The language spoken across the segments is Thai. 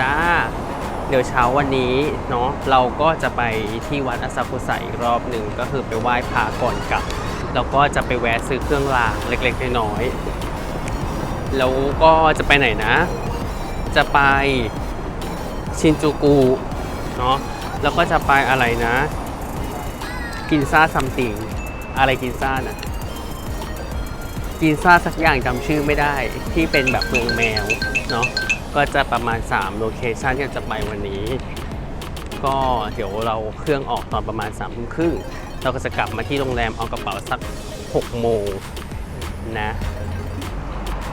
จ้า เดี๋ยวเช้าวันนี้เนาะเราก็จะไปที่วัดอาซากุสะอีกรอบหนึ่งก็คือไปไหว้พระก่อนกลับ แล้วก็จะไปแวะซื้อเครื่องรางเล็กๆน้อยๆแล้วก็จะไปไหนนะ จะไปชินจูกุเนาะแล้วก็จะไปอะไรนะ กินซ่าซัมติงอะไรกินซ่าน่ะ กินซ่าสักอย่างจำชื่อไม่ได้ที่เป็นแบบเมืองแมวเนาะก็จะประมาณ 3 โลเคชันที่จะไปวันนี้ ก็เดี๋ยวเราเครื่องออกตอนประมาณ3ามทุ่มครึ่งเราก็จะกลับมาที่โรงแรมเอากระเป๋าสัก 6 โมงนะ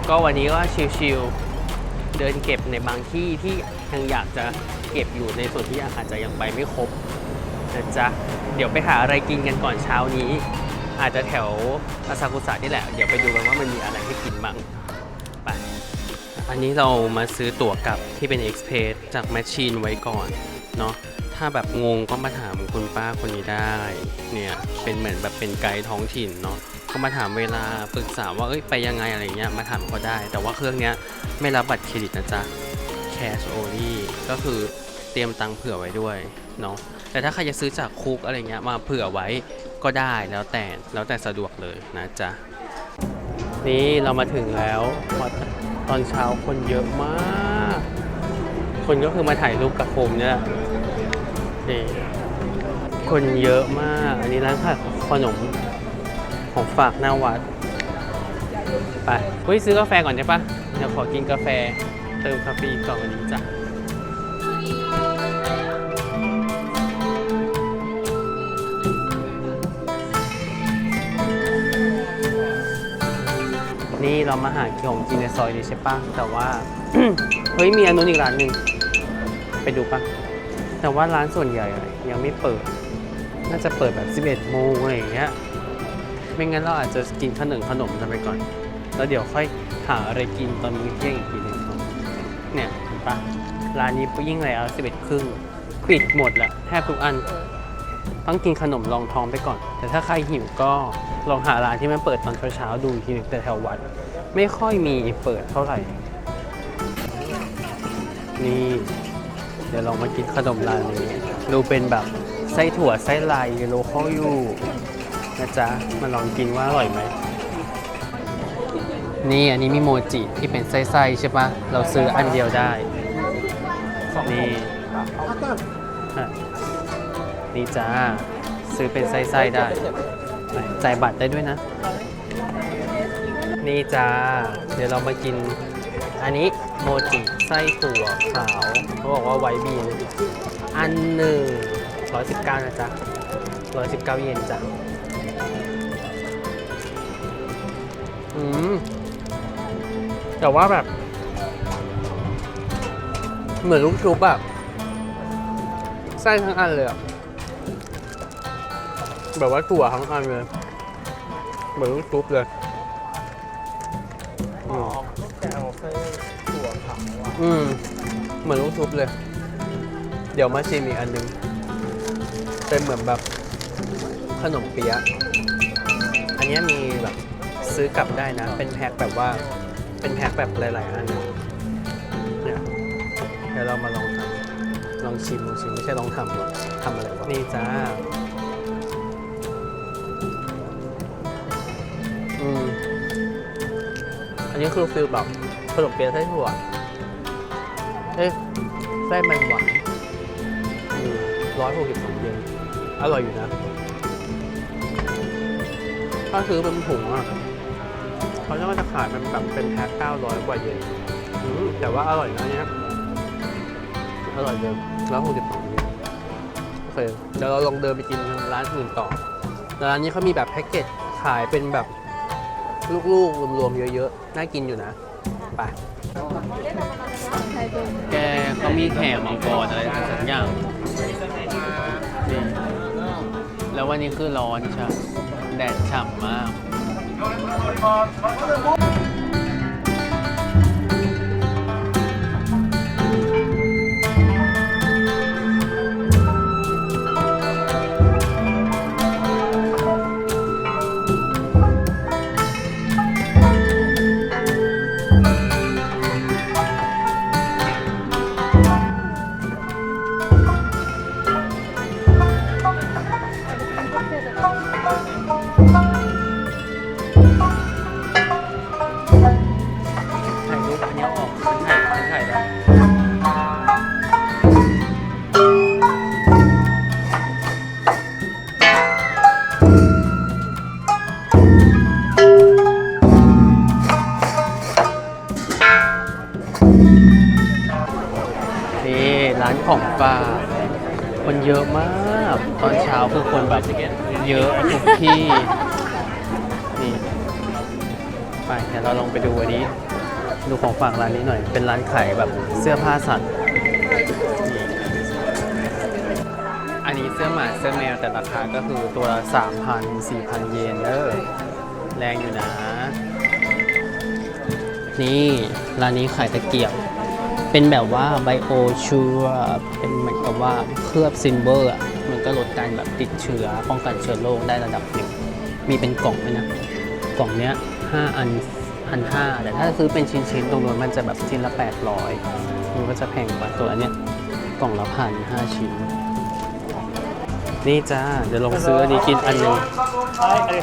ก็วันนี้ก็ชิลๆเดินเก็บในบางที่ที่ยังอยากจะเก็บอยู่ในส่วนที่อาจจะยังไปไม่ครบนะจ๊ะเดี๋ยวไปหาอะไรกินกันก่อนเช้านี้ อาจจะแถวอาซากุสะนี่แหละ เดี๋ยวไปดูกันว่ามันมีอะไรให้กินบ้างไปอันนี้เรามาซื้อตั๋วกลับที่เป็น Express จากแมชชีนไว้ก่อนเนาะถ้าแบบงงก็มาถามคุณป้าคนนี้ได้ เนี่ยเป็นเหมือนแบบเป็นไกด์ท้องถิ่นเนาะก็มาถามเวลาปรึกษาว่าเอ้ยไปยังไงอะไรเงี้ยมาถามก็ได้ แต่ว่าเครื่องเนี้ยไม่รับบัตรเครดิตนะจ๊ะ cash only ก็คือเตรียมตังค์เผื่อไว้ด้วยเนาะแต่ถ้าใครจะซื้อจากคุกอะไรเงี้ยมาเผื่อไว้ ก็ได้แล้วแต่แล้วแต่สะดวกเลยนะจ๊ะ นี่เรามาถึงแล้ววัดตอนเช้าคนเยอะมาก คนก็คือมาถ่ายรูปกับโฟมเนี่ยนี่คนเยอะมาก อันนี้ร้านขายขนมของฝากหน้าวัด ไปเฮ้ยซื้อกาแฟก่อนใช่ปะเดี๋ยวขอกินกาแฟเติมคาเฟอีนก่อนวันนี้จ้ะ นี่เรามาหาของกินในซอยนี้ใช่ปะแต่ว่า เฮ้ยมีอันนู้นอีกร้านหนึ่งไปดูปะแต่ว่าร้านส่วนใหญ่ยังไม่เปิด น่าจะเปิดแบบ 11 โมงอะไรอย่างเงี้ยไม่งั้นเราอาจจะกินขนมขนมกันไปก่อน แล้วเดี๋ยวค่อยหาอะไรกินตอนมื้อเที่ยงอีกทีหนึงเนี่ยเห็นปะร้านนี้ยิ่งแล้ว11 ครึ่งปิดหมดละแทบทุกอัน ต้องกินขนมรองท้องไปก่อน แต่ถ้าใครหิวก็ลองหาร้านที่มันเปิดตอนเช้าๆดูทีนึงแต่แถววัด ไม่ค่อยมีเปิดเท่าไหร่ นี่เดี๋ยวลองมากินขนมร้านนี้ ดูเป็นแบบไส้ถั่วไส้ลายโลคอลอยู่นะจ๊ะ มาลองกินว่าอร่อยไหม นี่อันนี้มีโมจิที่เป็นไส้ๆใช่ปะเราซื้ออันเดียวได้ นี่อะ นี่จ้า ซื้อเป็นไส้ๆได้ จ่ายบัตรได้ด้วยนะ นี่จ้า เดี๋ยวเรามากิน อันนี้โมจิไส้ถั่วขาวเขาบอกว่าไวบีน อันหนึ่งร้อยสิบเก้านะจ๊ะร้อยสิบเก้าเยนจ้ะอืมแต่ว่าแบบ เหมือนลูกชุบอะไส้ทั้งอันเลยอะ แบบว่าถั่วทั้งอันเลยเหมือนลูกชุบเลยอืมแกเอาไส้ถั่วขาวอะอืมเหมือนลูกชุบเลย เดี๋ยวมาชิมอีกอันหนึง เป็นเหมือนแบบขนมเปี๊ยะอันเนี้ยมีแบบซื้อกลับได้นะ เป็นแพ็คแบบว่าเป็นแพ็คแบบหลาย ๆ อันนะเนี่ยเดี๋ยวเรามาลองทำลองชิมลองชิมไม่ใช่ลองทำหรอกทำอะไรวะนี่จ้า อันนี้คือฟิลแบบขนมเปี๊ยะไส้ถั่วเอ๊ะไส้มันหวานร้อยหกสิบสองเยนอร่อยอยู่นะ ถ้าซื้อเป็นถุงอะเขาจะมาจะขายเป็นแบบเป็นแพ็คเก้าร้อยกว่าเยนแต่ว่าอร่อยนะเนี่ยอร่อยเดิมร้อยหกสิบสองเยนโอเคเดี๋ยวเราลองเดินไปกินร้านอื่นต่อร้านนี้เขามีแบบแพ็กเกจขายเป็นแบบ ลูกๆ รวมๆ เยอะๆ น่ากินอยู่นะไปแกเขามีแถมมังกรอะไรสักอย่างนี่แล้ววันนี้คือร้อนใช่แดดฉ่ำมากานของฝากคนเยอะมาก ตอนเช้าคือคนแบบเยอะทุกที่นี่ไปเดี๋ยวเราลองไปดูอันนี้ ดูของฝากร้านนี้หน่อย เป็นร้านขายแบบเสื้อผ้าสัตว์อันนี้เสื้อหมาเสื้อแมวแต่ราคาก็คือตัวละ3,000 4,000 เยนเด้อแรงอยู่นะ นี่ ร้านนี้ขายตะเกียบ เป็นแบบว่าไบโอชัวเป็นเหมือนกับว่าเคลือบซินเบอร์อะมันก็ลดการแบบติดเชื้อป้องกันเชื้อโรคได้ระดับหนึ่ง มีเป็นกล่องด้วยนะ กล่องเนี้ยห้าอันพันห้าแต่ถ้าซื้อเป็นชิ้นๆตรงนู้นมันจะแบบชิ้นละแปดร้อยมันก็จะแพงกว่าตัวอันเนี้ยกล่องละพันห้าชิ้น นี่จ้า เดี๋ยวลองซื้ออันนี้กินอันหนึง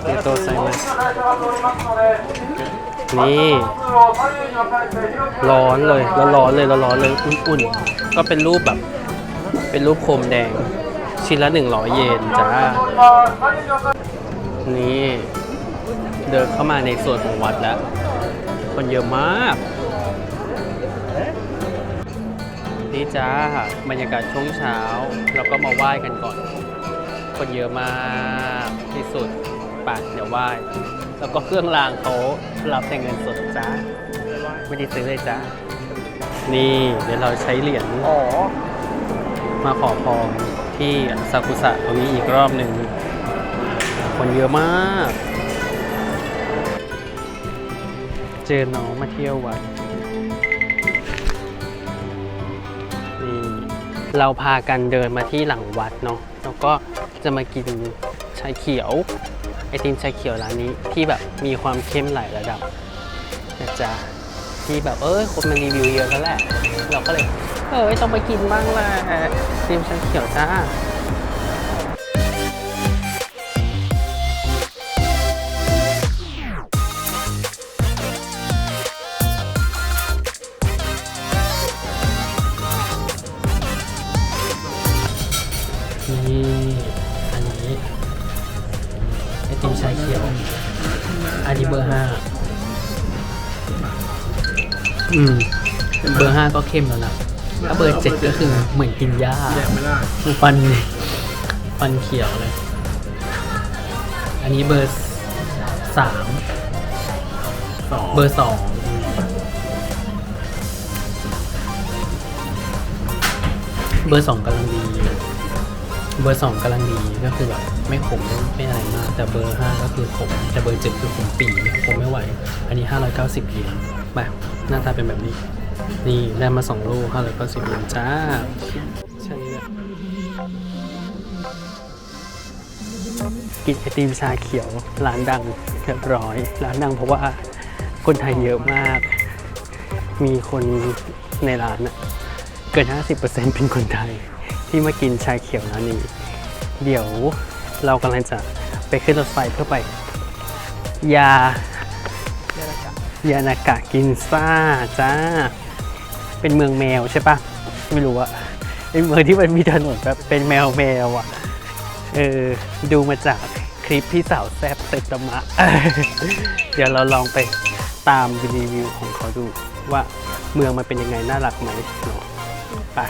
เดี๋ยวโตใส่มานี่ ร้อนเลยแล้วร้อนเลยแล้วร้อนเลยอุ่นๆ ก็เป็นรูปแบบ เป็นรูปโคมแดง ชิ้นละ100เยนจ้า นี่ เดินเข้ามาในส่วนของวัดแล้ว คนเยอะมาก นี่จ้าบรรยากาศช่วงเช้าแล้วก็มาไหว้กันก่อน คนเยอะมากที่สุดไปัดเดี๋ยวไหว้แล้วก็เครื่องรางเขารับแต่เงินสดจ้าไม่ได้ซื้อเลยจ้านี่เดี๋ยวเราใช้เหรียญอ๋อมาขอพรที่ซากุสะตรงนี้อีกรอบหนึ่งคนเยอะมาก เจอน้องมาเที่ยววัดนี่เราพากันเดินมาที่หลังวัดเนาะแล้วก็ จะมากินชาเขียว ไอติมชาเขียวร้านนี้ที่แบบมีความเข้มหลายระดับนะจ๊ะที่แบบเออคนมารีวิวเยอะแล้วแหละ เราก็เลย เออต้องไปกินบ้างแหละไอติมชาเขียวจ้า ชาเขียว อันนี้เบอร์ห้าอืม เบอร์ห้าก็เข้มแล้วนะ ถ้าเบอร์เจ็ดก็คือเหมือนกินหญ้าแดกไม่ได้ฟันฟันเขียวเลย อันนี้เบอร์สามสองเบอร์สองเบอร์สองกำลังดี เบอร์สองกำลังดีก็คือแบบไม่ขมไม่อะไรมาก แต่เบอร์ห้าก็คือขมแต่เบอร์เจ็ดคือขมปีขมไม่ไหว อันนี้ห้าร้อยเก้าสิบเยนแบบหน้าตาเป็นแบบนี้ นี่ได้มาสองลูกห้าร้อยเก้าสิบเยนจ้าใช่เลยกินไอติมชาเขียวร้านดังเรียบร้อย ร้านดังเพราะว่าคนไทยเยอะมาก มีคนในร้านอะเกิน 50%เป็นคนไทย ที่มากินชาเขียวร้านนี้เดี๋ยวเรากำลังจะไปขึ้นรถไฟเพื่อไป ยายานากะกินซ่าจ้า เป็นเมืองแมวใช่ปะไม่รู้อะเป็นเมืองที่มันมีถนนแบบเป็นแมวแมวอะเออดูมาจากคลิปพี่สาวแซบเซตมะ เดี๋ยวเราลองไปตามรีวิวของเขาดูว่าเมืองมันเป็นยังไงน่ารักไหมเนาะไป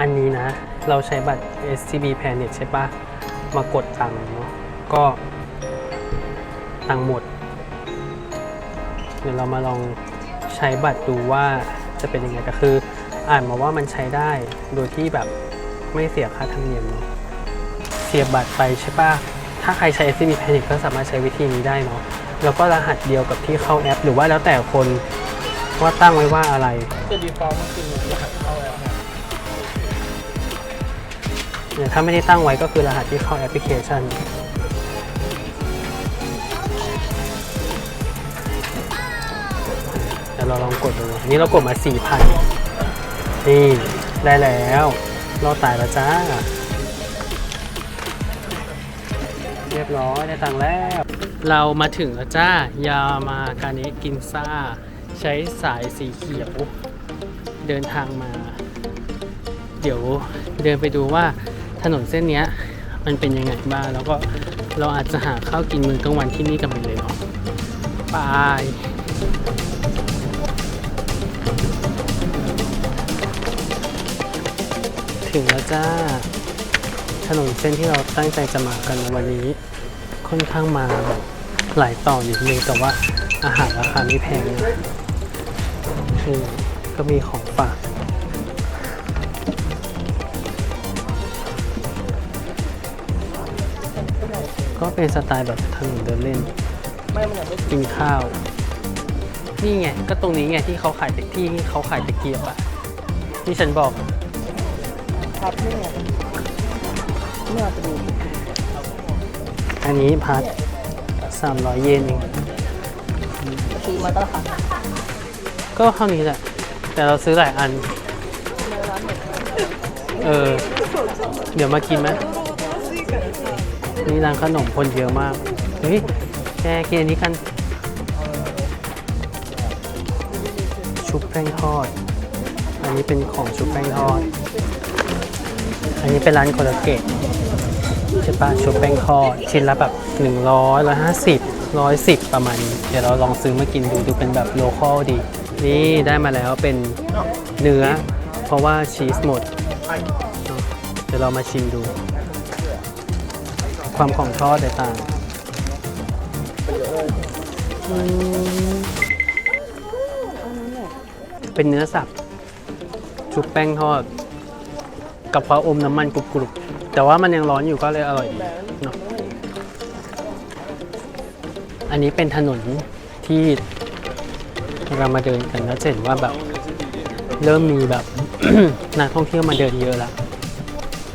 อันนี้นะ เราใช้บัตร SCB Planet ใช่ปะมากดตังค์เนาะก็ตังค์หมด เดี๋ยวเรามาลองใช้บัตรดูว่าจะเป็นยังไงแต่คือ อ่านมาว่ามันใช้ได้โดยที่แบบไม่เสียค่าธรรมเนียมเนาะเสียบบัตรไปใช่ปะถ้าใครใช้ SCB Planet ก็สามารถใช้วิธีนี้ได้เนาะแล้วก็รหัสเดียวกับที่เข้าแอป หรือว่าแล้วแต่คนว่าตั้งไว้ว่าอะไรจะดีฟอลต์มันคือ ถ้าไม่ได้ตั้งไว้ก็คือรหัสที่เข้าแอปพลิเคชัน เดี๋ยวเราลองกดดูนนี้เรากดมา 4,000 นี่ ได้แล้ว เรอดตายแล้วจ้า เรียบร้อยได้ตังแล้ว เรามาถึงแล้วจ้ายามาการนี้กินซ่า ใช้สายสีเขียว เดินทางมาเดี๋ยวเดินไปดูว่า ถนนเส้นนี้มันเป็นยังไงบ้างแล้วก็เราอาจจะหาข้าวกินมื้อกลางวันที่นี่กันไปเลยเนาะไปถึงแล้วจ้า ถนนเส้นที่เราตั้งใจจะมากันในวันนี้ ค่อนข้างมาแบบหลายต่อนิดนึงแต่ว่าอาหารราคาไม่แพงนะอืมก็มีของฝาก ก็เป็นสไตล์แบบถนนเดินเล่น ไม่มันอยากได้กินข้าว นี่ไง ก็ตรงนี้ไงที่เขาขายตะที่เขาขายตะเกียบอะที่ฉันบอกอะพับนี่ไงเมื่อจะดูอันนี้พัด300เยนเองซื้อมาตั้งค่ะก็เท่านี้แหละ แต่เราซื้อหลายอัน เออ เดี๋ยวมากินไหม นี่ร้านขนมคนเยอะมาก เฮ้ยแกกินอันนี้กัน ชุบแป้งทอด อันนี้เป็นของชุบแป้งทอด อันนี้เป็นร้านโคลเกตใช่ปะชุบแป้งทอด ชิ้นละแบบ100 150 110ประมาณนี้เดี๋ยวเราลองซื้อมากินดูดูเป็นแบบโลคอลดี นี่ได้มาแล้วเป็นเนื้อ เพราะว่าชีสหมด เดี๋ยวเรามาชิมดู ความของทอดแตกต่างอืมเป็นเนื้อสับชุบแป้งทอด กับพออมน้ำมันกรุบๆ แต่ว่ามันยังร้อนอยู่ก็เลยอร่อยดีเนาะอันนี้เป็นถนนที่เรามาเดินกันแล้วจะเห็นว่าแบบเริ่มมีแบบ นักท่องเที่ยวมาเดินเยอะแล้ว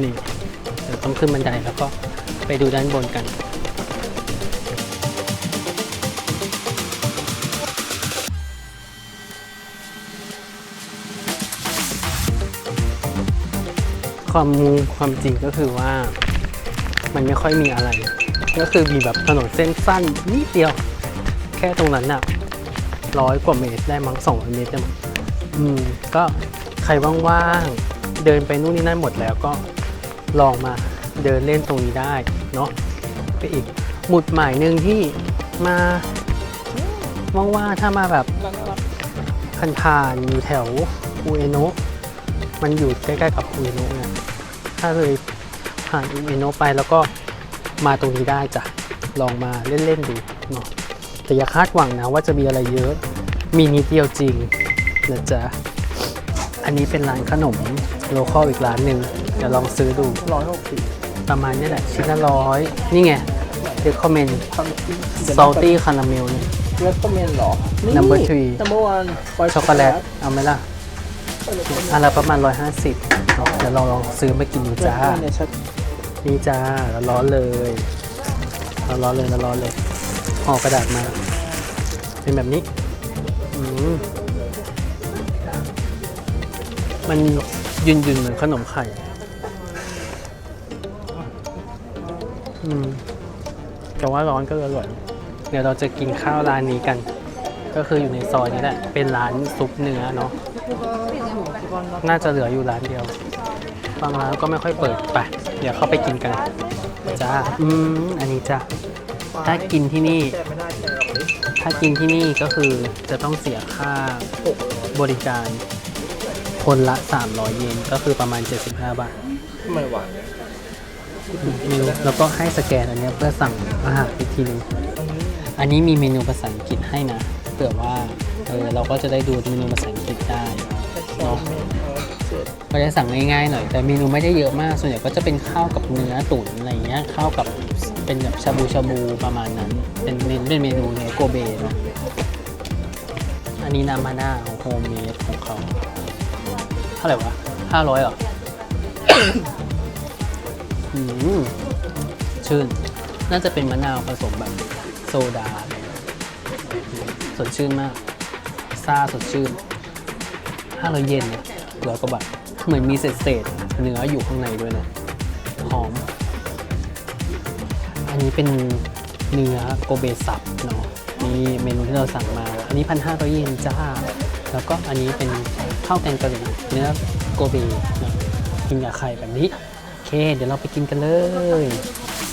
นี่เดี๋ยวต้องขึ้นบันไดแล้วก็ ไปดูด้านบนกัน ความความจริงก็คือว่ามันไม่ค่อยมีอะไร ก็คือมีแบบถนนเส้นสั้นนิดเดียว แค่ตรงนั้นน่ะร้อยกว่าเมตรได้มั้งสองเมตรได้มั้งอืมก็ใครว่างๆ เดินไปนู่นนี่นั่นหมดแล้วก็ลองมา เดินเล่นตรงนี้ได้เนาะไปอีกหมุดหมายหนึ่งที่มาว่างๆถ้ามาแบบร้นผ่านๆอยู่แถวอุเอโนะมันอยู่ใกล้ๆกับอุเอโนะเนี่ยถ้าเลยผ่านอุเอโนะไปแล้วก็มาตรงนี้ได้จ้ะลองมาเล่นๆดูเนาะแต่อย่าคาดหวังนะว่าจะมีอะไรเยอะ มีนิดเดียวจริงนะจ๊ะอันนี้เป็นร้านขนมโลคอลอีกร้านหนึ่งเดี๋ยวลองซื้อดูร้อยหกสิบ ประมาณนี้แหละ ชิ้นละร้อย นี่ไงเดคอมเมนทำซอลตี้คาราเมลเนี่ยเลือกคอมเมนต์หรอ Number three number one ช็อกโกแลตเอาไหมล่ะอันละประมาณ 150 เดี๋ยวเราลองซื้อมากินดูจ้าเนี่ยชัดนี่จ้าแล้วร้อนเลยเราร้อนเลยเราร้อนเลยห่อกระดาษมา เป็นแบบนี้อืมมันยืนยืนๆเหมือนขนมไข่ อืมแต่ว่าร้อนก็อร่อย เดี๋ยวเราจะกินข้าวร้านนี้กัน ก็คืออยู่ในซอยนี้แหละ เป็นร้านซุปเนื้อเนาะ น่าจะเหลืออยู่ร้านเดียว บางร้านก็ไม่ค่อยเปิดไป เดี๋ยวเข้าไปกินกัน จ้า อืม อันนี้จ้ะถ้ากินที่นี่ ถ้ากินที่นี่ก็คือจะต้องเสียค่าบริการ คนละ 300 เยน ก็คือประมาณ 75 บาททำไมหวานเมนูแล้วก็ให้สแกนอันนี้เพื่อสั่งอาหารอีกทีนึงอันนี้มีเมนูภาษาอังกฤษให้นะเผื่อว่าเออเราก็จะได้ดูเมนูภาษาอังกฤษได้เนเออเจ็ดก็จะสั่งง่ายๆหน่อยแต่เมนูไม่ได้เยอะมาก ส่วนใหญ่ก็จะเป็นข้าวกับเนื้อตุ๋นอะไรเงี้ยข้าวกับเป็นแบบชาบูชาบูประมาณนั้น เป็นเมนเป็นเมนูเนื้อโกเบเนาะอันนี้นามาน่าของโฮมเมดของเขาเท่าไหร่วะห้าร้อยเหรอ อืมชื่น น่าจะเป็นมะนาวผสมแบบโซดาเงี้ยสดชื่นมาก ซาสดชื่นห้าร้อยเยนเนี่ยร้อยกว่าบาทเหมือนมีเศษเศษเนื้ออยู่ข้างในด้วยนะ หอม อันนี้เป็นเนื้อโกเบสับเนาะนี่เมนูที่เราสั่งมา อันนี้พันห้าร้อยเยนจ้า แล้วก็อันนี้เป็นข้าวแกงกะหรี่เนื้อโกเบกินกับไข่แบบนี้ เค เดี๋ยวเราไปกินกันเลย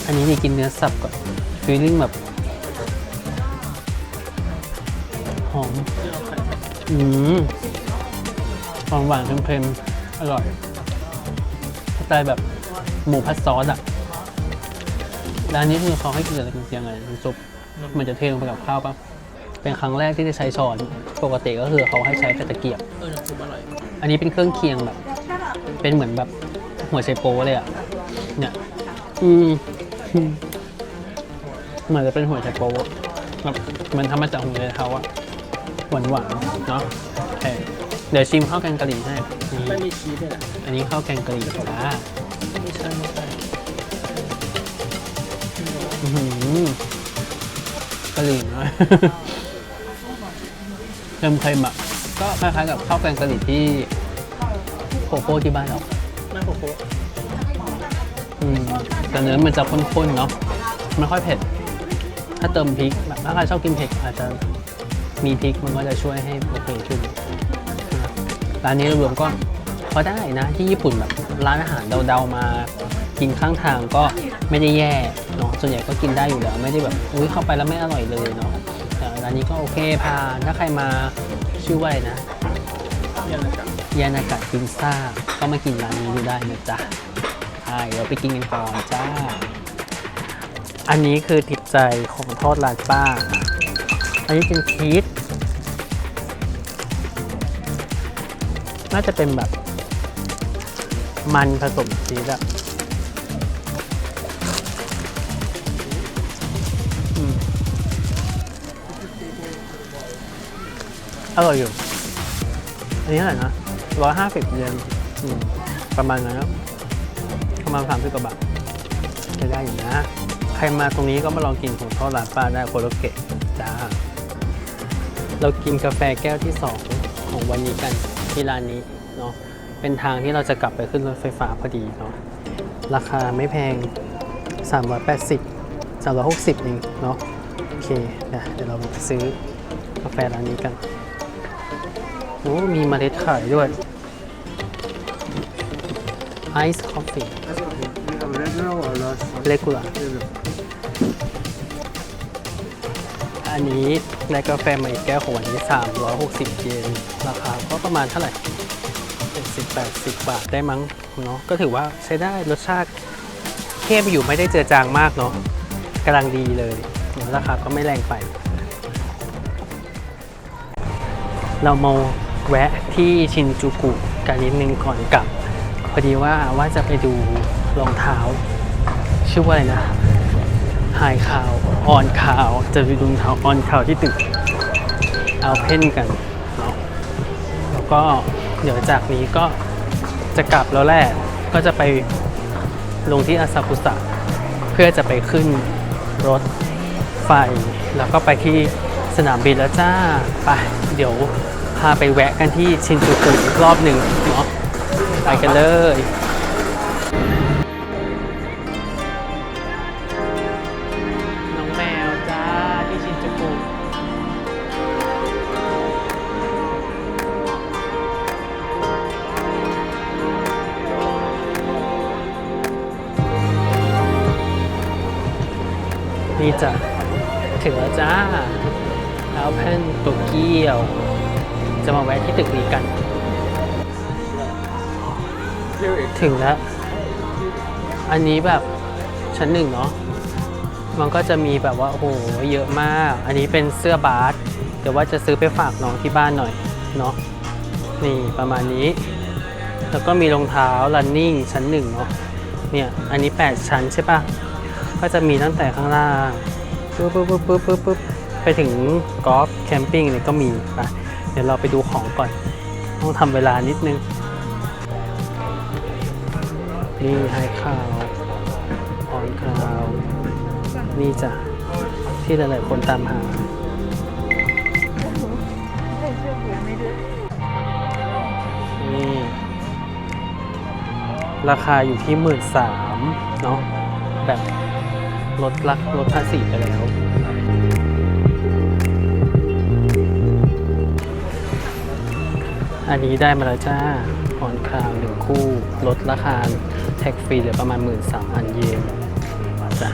อันนี้นี่กินเนื้อสับก่อนฟีลลิ่งแบบหอม อืมหวานหวานเค็มๆ อร่อยสไตล์แบบหมูพัดซอสอะ ร้านนี้คือเขาให้กินอะไรกันเพียงไงน้ำซุปมันจะเทลงไปกับข้าวปะเป็นครั้งแรกที่ได้ใช้ช้อน ปกติก็คือเขาให้ใช้แต่ตะเกียบ อันนี้เป็นเครื่องเคียงแบบ เป็นเหมือนแบบ หัวไชโป๊เลยอะ เนี่ยอืมอืมเหมือนจะเป็นหัวไชโป๊แบบมันทำมาจากหัวไชเท้าอะหวานหวานๆเนาะโอเคเดี๋ยวชิมข้าวแกงกะหรี่ให้นี่ไม่มีชีสเลยนะอันนี้ข้าวแกงกะหรี่จ้าไม่ใช่ไม่ใช่อื้อหือกะหรี่น้อยเค็มเค็มๆอะก็คล้ายๆกับข้าวแกงกะหรี่ที่โคโค่ที่บ้านเราไม่โคโค่อืมแต่เนื้อมันจะข้นๆเนาะไม่ค่อยเผ็ด ถ้าเติมพริกแบบถ้าใครชอบกินเผ็ดอาจจะมีพริกมันก็จะช่วยให้โอเคขึ้นร้านนี้รวมๆก็พอได้นะที่ญี่ปุ่นแบบร้านอาหารเดาๆมากินข้างทางก็ไม่ได้แย่เนาะส่วนใหญ่ก็กินได้อยู่แล้ว ไม่ได้แบบอุ้ยเข้าไปแล้วไม่อร่อยเลยเนาะแต่ร้านนี้ก็โอเคพาถ้าใครมาชื่อว่าอะไรนะเนี่ ยานากะกินซ่าก็มากินร้านนี้ดูได้นะจ๊ะใช่เดี๋ยวไปกินกันก่อนจ้า อันนี้คือติดใจของทอดร้านป้า อันนี้เป็นชีสน่าจะเป็นแบบ มันผสมชีสอะอร่อยอยู่ อันนี้เท่าไรนะ ร้อยห้าสิบเยนอืมประมาณนั้นครับประมาณสามสิบกว่าบาทใช้ได้อยู่นะ ใครมาตรงนี้ก็มาลองกินของทอดร้านป้าได้โคโรเกะจ้า เรากินกาแฟแก้วที่2ของวันนี้กันที่ร้านนี้เนาะเป็นทางที่เราจะกลับไปขึ้นรถไฟฟ้าพอดีเนาะราคาไม่แพง 380 360เองเนาะโอเคเดี๋ยวเดี๋ยวเราไปซื้อกาแฟร้านนี้กัน โอ้มีเมล็ดขายด้วย Ice Coffee Original or last? Regular อันนี้ในกาแฟใหม่แก้วของวันนี้ 360 เยน ราคาก็ประมาณเท่าไหร่ 70 80 บาทได้มั้งเนาะก็ถือว่าใช้ได้รสชาติเข้มอยู่ไม่ได้เจือจางมากเนาะกำลังดีเลยเนาะราคาก็ไม่แรงไป เรามา แวะที่ชินจูกุกันนิดนึงก่อนกลับ พอดีว่าว่าจะไปดูรองเท้า ชื่อว่าอะไรนะไฮคาวออนคาวจะไปดูรองเท้าออนคาวที่ตึกเอาเพนกันเนาะแล้วก็เดี๋ยวจากนี้ก็จะกลับแล้วแหละก็จะไปลงที่อาซากุสะเพื่อจะไปขึ้นรถไฟ แล้วก็ไปที่สนามบินแล้วจ้า ไป เดี๋ยว พาไปแวะกันที่ชินจูกุอีกรอบหนึ่งเนาะไปกันเลยน้องแมวจ้าที่ชินจูกุนี่จ้ะถึงแล้วจ้าแล้วเพนโตเกียว จะมาแวะที่ตึกนี้กัน ถึงแล้ว อันนี้แบบชั้นหนึ่งเนาะมันก็จะมีแบบว่าโอ้โหเยอะมาก อันนี้เป็นเสื้อบาสเดี๋ยวว่าจะซื้อไปฝากน้องที่บ้านหน่อยเนาะนี่ประมาณนี้ แล้วก็มีรองเท้า running ชั้นหนึ่งเนาะเนี่ยอันนี้ 8 ชั้นใช่ปะก็จะมีตั้งแต่ข้างล่างปึ๊บปึ๊บปึ๊บปึ๊บปึ๊บปึ๊บไปถึงกอล์ฟแคมปิ้งเนี่ยก็มีไป เดี๋ยวเราไปดูของก่อน ต้องทำเวลานิดนึง นี่ไฮคาวออนคาว นี่จ้ะ ที่หลายๆคนตามหา นี่ ราคาอยู่ที่หมื่นสามเนาะแบบลดลักลดภาษีไปแล้ว อันนี้ได้มาแล้วจ้าออนคราวหนึ่งคู่ ลดราคาแท็กฟรีเหลือประมาณ 13,000 เยนจ้ะ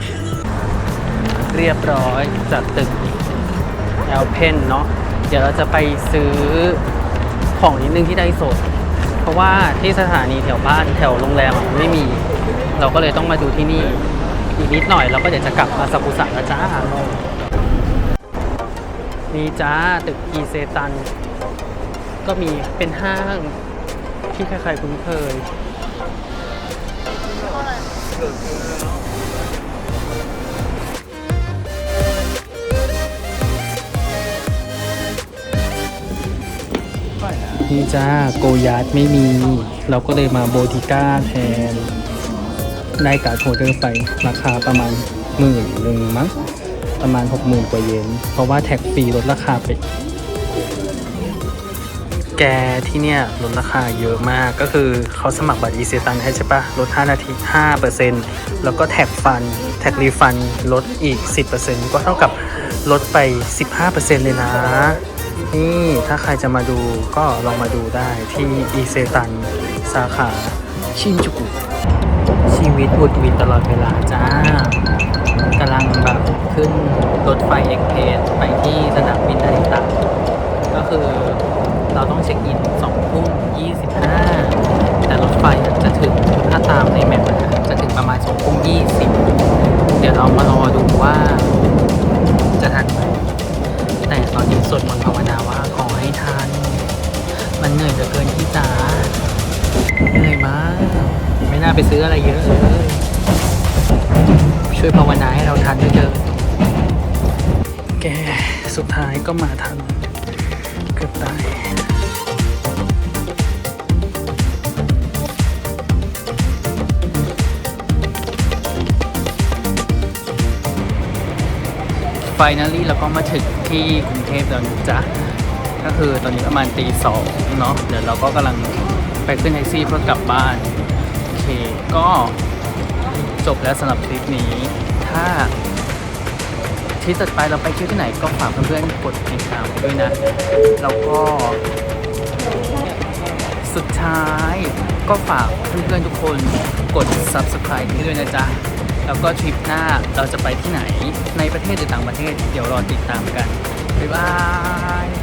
เรียบร้อยจากตึกแอลเพนเนาะเดี๋ยวเราจะไปซื้อของนิดนึงที่ไดโซะเพราะว่าที่สถานีแถวบ้านแถวโรงแรมอะไม่มี เราก็เลยต้องมาดูที่นี่ อีกนิดหน่อยเราก็เดี๋ยวจะกลับมาซากุสะแล้วจ้านี่จ้าตึกอีเซตัน ก็มีเป็นห้างที่ใครๆคุ้นเคยนี่จ้าโกยาร์ดไม่มี เราก็เลยมาโบติก้าแทน ได้การ์ดโฮเดอร์ไปราคาประมาณหมื่นหนึ่งมั้งประมาณ6 0,000กว่าเยนเพราะว่าแท็กฟรีลดราคาไป แกที่เนี่ยลดราคาเยอะมากก็คือเขาสมัครบัตรอีเซตันให้ใช่ปะลด 5 นาที 5%แล้วก็แท็กฟัน แท็กรีฟันลดอีก 10%ก็เท่ากับลดไป 15%เลยนะ นี่ถ้าใครจะมาดูก็ลองมาดูได้ที่อีเซตัน สาขาชินจูกุชีวิตวุดหวิดตลอดเวลาจ้ากำลังแบบขึ้นรถไฟเอ็กเพรสไปที่สนามบินนาริตะก็คือ เราต้องเช็คอิน2ทุ่ม25 แต่รถไฟจะถึงถ้าตามในแมปอะจะถึงประมาณ2ทุ่ม20 เดี๋ยวเรามารอดูว่าจะทันไหมแต่ตอนนี้สวดมนต์ภาวนาว่าขอให้ทัน มันเหนื่อยเหลือเกินที่จ๋าเหนื่อยมากไม่น่าไปซื้ออะไรเยอะเลยช่วยภาวนาให้เราทันด้วยเถอะแกสุดท้ายก็มาทัน ไฟนาลี่เราก็มาถึงที่กรุงเทพแล้วนะจ๊ะ ก็คือตอนนี้ประมาณตีสองเนาะเดี๋ยวเราก็กำลังไปขึ้นแท็กซี่เพื่อกลับบ้าน โอเค ก็จบแล้วสำหรับทริปนี้ ถ้า ทริปต่อไปเราไปเที่ยวที่ไหนก็ฝากเพื่อนๆกดติดตามด้วยนะ แล้วก็สุดท้ายก็ฝากเพื่อนๆทุกคนกด subscribe ด้วยนะจ๊ะ แล้วก็ทริปหน้าเราจะไปที่ไหนในประเทศหรือต่างประเทศ เดี๋ยวรอติดตามกัน บ๊ายบาย